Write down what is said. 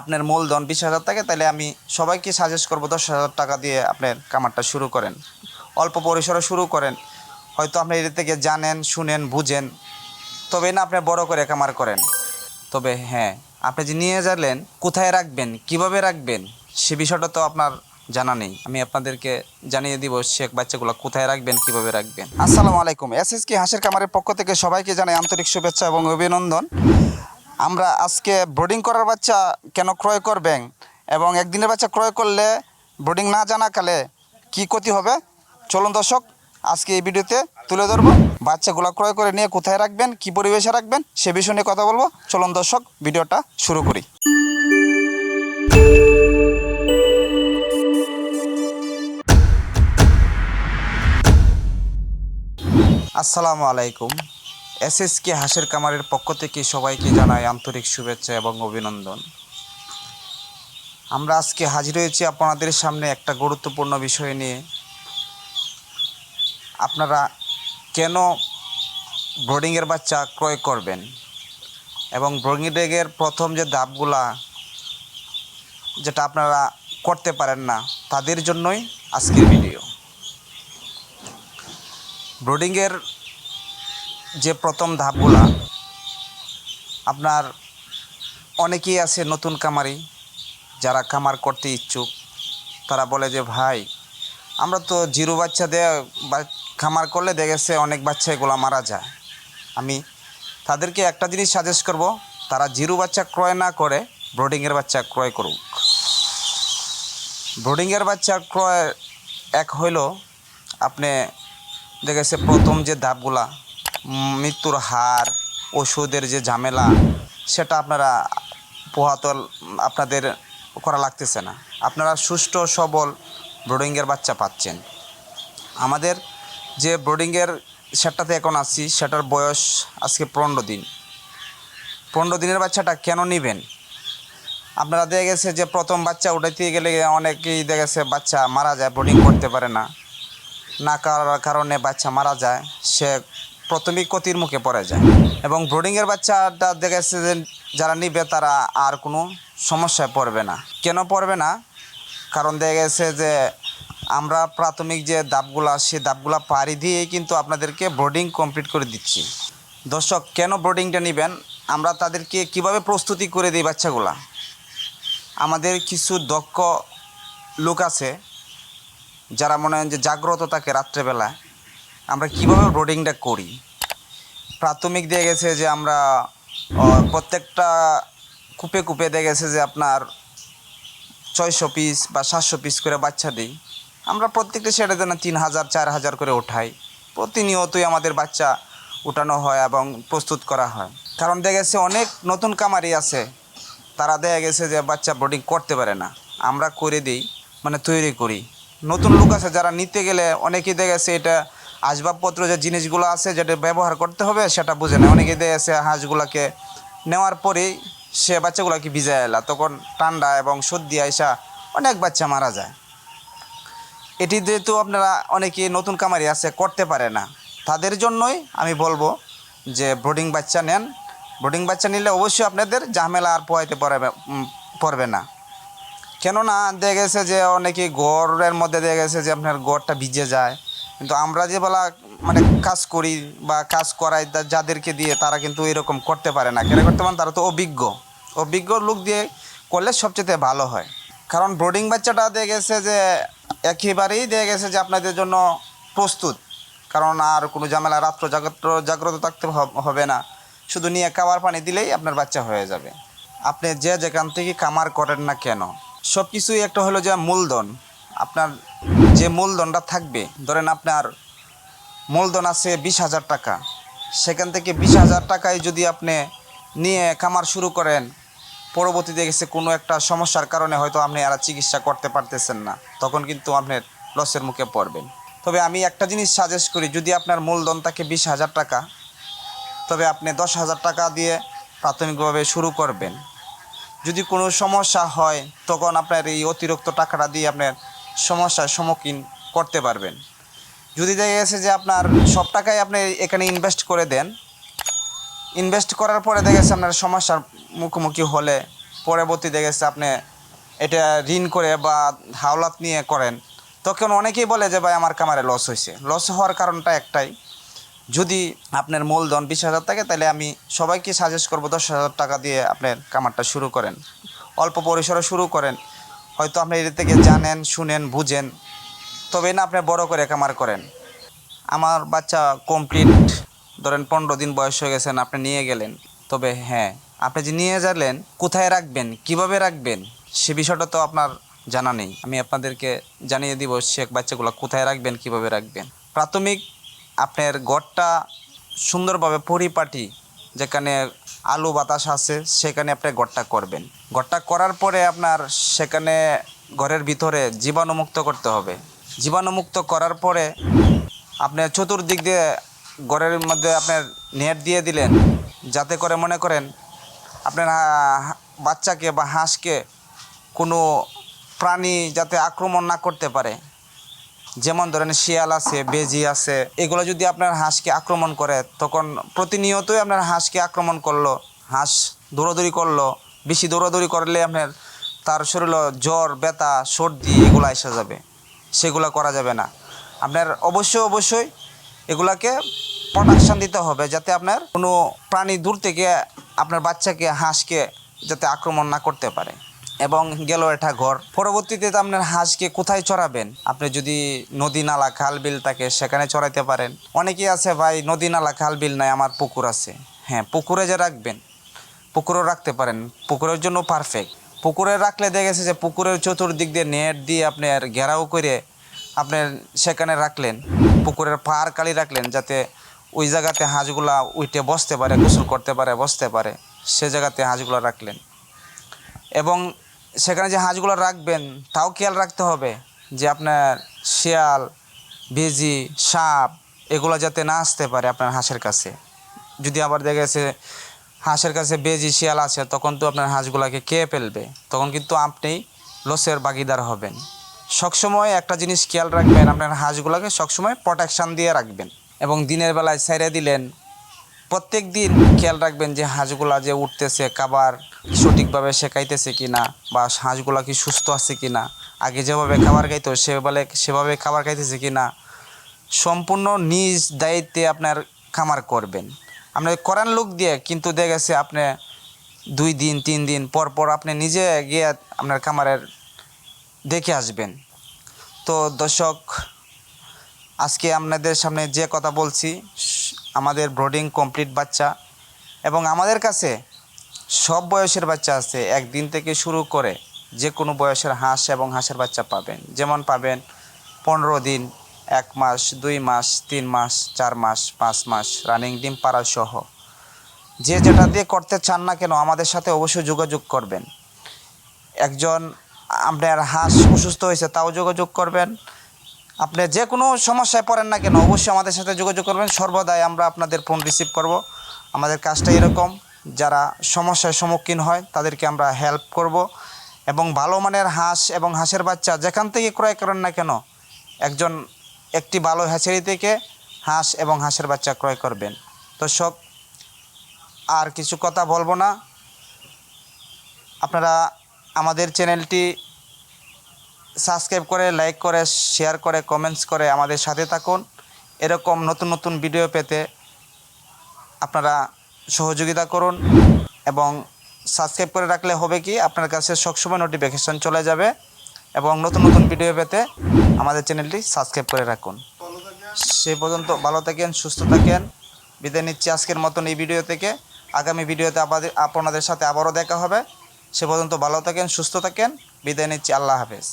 আপনার মূলধন বিশ হাজার থাকে, তাহলে আমি সবাইকে সাজেস্ট করব দশ হাজার টাকা দিয়ে আপনার কামারটা শুরু করেন। অল্প পরিসরে শুরু করেন। হয়তো আপনি এর থেকে জানেন, শুনেন, বুঝেন। তবে না, আপনি বড় করে কামার করেন। তবে হ্যাঁ আপনি যে নিয়ে যাবেন কোথায় রাখবেন, কীভাবে রাখবেন, সে বিষয়টা তো আপনার জানা নেই। আমি আপনাদেরকে জানিয়ে দিব শেখ বাচ্চাগুলো কোথায় রাখবেন, কীভাবে রাখবেন। আসসালামু আলাইকুম। এস এস কি হাঁসের কামারের পক্ষ থেকে সবাইকে জানাই আন্তরিক শুভেচ্ছা এবং অভিনন্দন। আমরা আজকে ব্রোডিং করার বাচ্চা কেন ক্রয় করবেন? এবং একদিনের বাচ্চা ক্রয় করলে ব্রোডিং না জানাকালে কি ক্ষতি হবে? চলুন দর্শক, আজকে এই ভিডিওতে তুলে ধরবো বাচ্চাগুলো ক্রয় করে নিয়ে কোথায় রাখবেন, কি পরিবেশে রাখবেন, সে বিষয় নিয়ে কথা বলব। চলুন দর্শক, ভিডিওটা শুরু করি। আসসালামু আলাইকুম। এস এস কে হাঁসের কামারের পক্ষ থেকে সবাইকে জানাই আন্তরিক শুভেচ্ছা এবং অভিনন্দন। আমরা আজকে হাজির হয়েছি আপনাদের সামনে একটা গুরুত্বপূর্ণ বিষয় নিয়ে। আপনারা কেন ব্রোডিংয়ের বাচ্চা ক্রয় করবেন? এবং ব্রোডিংয়ের প্রথম যে ধাপগুলা, যেটা আপনারা করতে পারেন না, তাদের জন্যই আজকের ভিডিও। ব্রোডিংয়ের যে প্রথম ধাপগুলা, আপনার অনেকেই আছে নতুন কামারি যারা কামার করতে ইচ্ছুক। তারা বলে যে, ভাই, আমরা তো জিরো বাচ্চা দিয়ে খামার করলে দেখেছে অনেক বাচ্চা এগুলো মারা যায়। আমি তাদেরকে একটা জিনিস সাজেস্ট করব, তারা জিরো বাচ্চা ক্রয় না করে ব্রোডিংয়ের বাচ্চা ক্রয় করুক। ব্রোডিংয়ের বাচ্চা ক্রয় এক হইল, আপনি দেখেছে প্রথম যে ধাপগুলা মৃত্যুর হার, ওষুধের যে ঝামেলা, সেটা আপনারা পোহাতো আপনাদের করা লাগতেছে না। আপনারা সুষ্ঠু, সবল ব্রোডিংয়ের বাচ্চা পাচ্ছেন। আমাদের যে ব্রোডিংয়ের সেটটাতে এখন আছি, সেটার বয়স আজকে পনেরো দিন। পনেরো দিনের বাচ্চাটা কেন নেবেন? আপনারা দেখে গেছে যে প্রথম বাচ্চা উঠাইতে গেলে অনেকেই দেখে গেছে বাচ্চা মারা যায়, ব্রোডিং করতে পারে না। না কারণে বাচ্চা মারা যায়, সে প্রথমেই ক্ষতির মুখে পড়ে যায়। এবং ব্রোডিংয়ের বাচ্চাটা দেখেছে যে যারা নিবে তারা আর কোনো সমস্যায় পড়বে না। কেন পড়বে না? কারণ দেখা গেছে যে আমরা প্রাথমিক যে দাপগুলা, সে দাপগুলা পাড়ি দিয়েই কিন্তু আপনাদেরকে ব্রোডিং কমপ্লিট করে দিচ্ছি। দর্শক, কেন ব্রোডিংটা নেবেন? আমরা তাদেরকে কীভাবে প্রস্তুতি করে দিই বাচ্চাগুলা? আমাদের কিছু দক্ষ লোক আছে, যারা মনে হয় যে জাগ্রত থাকে রাত্রেবেলায়। আমরা কীভাবে ব্রোডিংটা করি? প্রাথমিক দিয়ে গেছে যে আমরা প্রত্যেকটা কূপে কূপে দিয়ে গেছে যে আপনার ছয়শো পিস বা সাতশো পিস করে বাচ্চা দিই। আমরা প্রত্যেকটা সেটা যেন তিন হাজার, চার হাজার করে ওঠাই। প্রতিনিয়তই আমাদের বাচ্চা উঠানো হয় এবং প্রস্তুত করা হয়। কারণ দেখা গেছে অনেক নতুন কামারি আছে, তারা দেখা গেছে যে বাচ্চা ব্রোডিং করতে পারে না। আমরা করে দিই মানে তৈরি করি। নতুন লোক আছে যারা নিতে গেলে অনেকেই দেখা গেছে এটা আসবাবপত্র যে জিনিসগুলো আছে যেটা ব্যবহার করতে হবে, সেটা বুঝে না অনেকে দেখা গেছে হাঁসগুলোকে নেওয়ার পরেই সে বাচ্চাগুলোকে ভিজায় এলা তখন ঠান্ডা এবং সর্দি আইসা অনেক বাচ্চা মারা যায়। এটি যেহেতু আপনারা অনেকে নতুন কামারি আছে, করতে পারে না। তাদের জন্যই আমি বলব যে ব্রোডিং বাচ্চা নেন। ব্রোডিং বাচ্চা নিলে অবশ্যই আপনাদের ঝামেলা আর পোয়াইতে পড়বে পড়বে না। কেননা দেখা গেছে যে অনেকে গড়ের মধ্যে দেখা গেছে যে আপনার গড়টা ভিজে যায়। কিন্তু আমরা যে বলা মানে কাজ করি বা কাজ করাই যাদেরকে দিয়ে তারা কিন্তু এরকম করতে পারে না। কেন করতে পারেন তারা তো অভিজ্ঞ। অভিজ্ঞ লোক দিয়ে করলে সবচেয়ে ভালো হয়। কারণ ব্রোডিং বাচ্চাটা দিয়ে গেছে যে, একেবারেই দিয়ে গেছে যে আপনাদের জন্য প্রস্তুত। কারণ আর কোনো ঝামেলা, রাত্র জাগ্রত জাগ্রত থাকতে হবে না। শুধু নিয়ে খাবার পানি দিলেই আপনার বাচ্চা হয়ে যাবে। আপনি যে যেখান থেকে কামার করেন না কেন সব কিছুই একটা হলো যে মূলধন। আপনার যে মূলধনটা থাকবে, ধরেন আপনার মূলধন আছে বিশ হাজার টাকা। সেখান থেকে বিশ হাজার টাকায় যদি আপনি নিয়ে খামার শুরু করেন, পরবর্তীতে গেছে কোনো একটা সমস্যার কারণে হয়তো আপনি আর চিকিৎসা করতে পারতেছেন না, তখন কিন্তু আপনার লসের মুখে পড়বেন। তবে আমি একটা জিনিস সাজেস্ট করি, যদি আপনার মূলধন থাকে বিশ হাজার টাকা, তবে আপনি দশ হাজার টাকা দিয়ে প্রাথমিকভাবে শুরু করবেন। যদি কোনো সমস্যা হয়, তখন আপনার এই অতিরিক্ত টাকাটা দিয়ে আপনার সমস্যার সম্মুখীন করতে পারবেন। যদি দেখা গেছে যে আপনার সব টাকাই আপনি এখানে ইনভেস্ট করে দেন ইনভেস্ট করার পরে দেখা গেছে আপনার সমস্যার মুখোমুখি হলে পরবর্তী দেখে গেছে আপনি এটা ঋণ করে বা হাওলাত নিয়ে করেন, তখন অনেকেই বলে যে, ভাই, আমার কামারে লস হয়েছে। লস হওয়ার কারণটা একটাই। যদি আপনার মূলধন বিশ হাজার থাকে, তাহলে আমি সবাইকে সাজেস্ট করব দশ হাজার টাকা দিয়ে আপনার কামারটা শুরু করেন। অল্প পরিসরে শুরু করেন। হয়তো আপনি এর থেকে জানেন, শুনেন, বুঝেন। তবে না, আপনি বড় করে কামার করেন। আমার বাচ্চা কমপ্লিট ধরেন পনেরো দিন বয়স হয়ে গেছেন আপনি নিয়ে গেলেন। তবে হ্যাঁ আপনি যে নিয়ে গেলেন কোথায় রাখবেন, কীভাবে রাখবেন, সে বিষয়টা তো আপনার জানা নেই। আমি আপনাদেরকে জানিয়ে দিব শেখ বাচ্চাগুলো কোথায় রাখবেন, কীভাবে রাখবেন। প্রাথমিক, আপনার গড়টা সুন্দরভাবে পরিপাটি, যেখানে আলু বাতাস আছে, সেখানে আপনি গড়টা করবেন। গড়টা করার পরে আপনার সেখানে ঘরের ভিতরে জীবাণুমুক্ত করতে হবে। জীবাণুমুক্ত করার পরে আপনি চতুর্দিক দিয়ে ঘরের মধ্যে আপনার নেট দিয়ে দিলেন, যাতে করে মনে করেন আপনার বাচ্চাকে বা হাঁসকে কোনো প্রাণী যাতে আক্রমণ না করতে পারে। যেমন ধরেন শিয়াল আছে, বেজি আছে, এগুলো যদি আপনার হাঁসকে আক্রমণ করে, তখন প্রতিনিয়তই আপনার হাঁসকে আক্রমণ করল, হাঁস দৌড়াদৌড়ি করল, বেশি দৌড়াদৌড়ি করলে আপনার তার শরীরে জ্বর, ব্যথা, সর্দি, এগুলো এসে যাবে। সেগুলো করা যাবে না। আপনার অবশ্যই অবশ্যই এগুলাকে প্রোটেকশান দিতে হবে, যাতে আপনার কোনো প্রাণী দূর থেকে আপনার বাচ্চাকে, হাঁসকে যাতে আক্রমণ না করতে পারে। এবং গেল এটা ঘর। পরবর্তীতে আপনার হাঁসকে কোথায় চড়াবেন? আপনি যদি নদী নালা, খাল বিল থাকে, সেখানে চড়াইতে পারেন। অনেকেই আছে, ভাই, নদী নালা, খাল বিল নাই, আমার পুকুর আছে। হ্যাঁ পুকুরে যে রাখবেন, পুকুরেও রাখতে পারেন। পুকুরের জন্য পারফেক্ট পুকুরে রাখলে দেখা গেছে যে পুকুরের চতুর্দিক দিয়ে নেট দিয়ে আপনার ঘেরাও করে আপনার সেখানে রাখলেন। পুকুরের পার কালি রাখলেন, যাতে ওই জায়গাতে হাঁসগুলা উইটে বসতে পারে, গোসল করতে পারে, বসতে পারে। সে জায়গাতে হাঁসগুলো রাখলেন। এবং সেখানে যে হাঁসগুলো রাখবেন, তাও খেয়াল রাখতে হবে যে আপনার শিয়াল, বেজি, সাপ, এগুলো যাতে না আসতে পারে আপনার হাঁসের কাছে। যদি আবার দেখা গেছে হাঁসের কাছে বেজি, শিয়াল আছে, তখন তো আপনার হাঁসগুলোকে খেয়ে ফেলবে। তখন কিন্তু আপনি লসের বাগিদার হবেন। সবসময় একটা জিনিস খেয়াল রাখবেন, আপনার হাঁসগুলোকে সবসময় প্রোটেকশান দিয়ে রাখবেন। এবং দিনের বেলায় ছেড়ে দিলেন প্রত্যেক দিন খেয়াল রাখবেন যে হাঁসগুলা যে উঠতেছে, খাবার সঠিকভাবে শেখাইতেছে কি না বা হাঁসগুলা কি সুস্থ আছে কি না আগে যেভাবে খাবার খাইতো, সেভাবে সেভাবে খাবার খাইতেছে কি না সম্পূর্ণ নিজ দায়িত্বে আপনার খামার করবেন। আপনার করান লোক দিয়ে কিন্তু দেখা গেছে আপনি দুই দিন, তিন দিন পর পর আপনি নিজে গিয়ে আপনার খামারের দেখে আসবেন। তো দর্শক, আজকে আপনাদের সামনে যে কথা বলছি আমাদের ব্রোডিং কমপ্লিট বাচ্চা এবং আমাদের কাছে সব বয়সের বাচ্চা আছে, একদিন থেকে শুরু করে যে কোনো বয়সের হাঁস এবং হাঁসের বাচ্চা পাবেন। যেমন পাবেন পনেরো দিন, এক মাস, দুই মাস, তিন মাস, চার মাস, পাঁচ মাস, রানিং ডিম পাড়া সহ। যে যেটা দিয়ে করতে চান না কেন, আমাদের সাথে অবশ্যই যোগাযোগ করবেন। একজন আপনার হাঁস অসুস্থ হয়েছে, তাও যোগাযোগ করবেন। আপনি যে কোনো সমস্যায় পড়েন না কেন, অবশ্যই আমাদের সাথে যোগাযোগ করবেন। সর্বদাই আমরা আপনাদের ফোন রিসিভ করব। আমাদের কাজটা এরকম, যারা সমস্যার সম্মুখীন হয়, তাদেরকে আমরা হেল্প করব। এবং ভালো মানের হাঁস এবং হাঁসের বাচ্চা যেখান থেকে ক্রয় করেন না কেন, একজন, একটি ভালো হ্যাচারি থেকে হাঁস এবং হাঁসের বাচ্চা ক্রয় করবেন। দর্শক, আর কিছু কথা বলব না। আপনারা আমাদের চ্যানেলটি সাবস্ক্রাইব করে লাইক করে শেয়ার করে কমেন্টস করে আমাদের সাথে থাকুন। এরকম নতুন নতুন ভিডিও পেতে আপনারা সহযোগিতা করুন এবং সাবস্ক্রাইব করে রাখলে হবে কি, আপনার কাছে সবসময় নোটিফিকেশান চলে যাবে এবং নতুন নতুন ভিডিও পেতে আমাদের চ্যানেলটি সাবস্ক্রাইব করে রাখুন। সে পর্যন্ত ভালো থাকেন, সুস্থ থাকেন। বিদায় নিচ্ছি আজকের মতন এই ভিডিও থেকে। আগামী ভিডিওতে আবার আপনাদের সাথে আবারও দেখা হবে। সে পর্যন্ত ভালো থাকেন, সুস্থ থাকেন। বিদায় নিচ্ছি, আল্লাহ হাফেজ।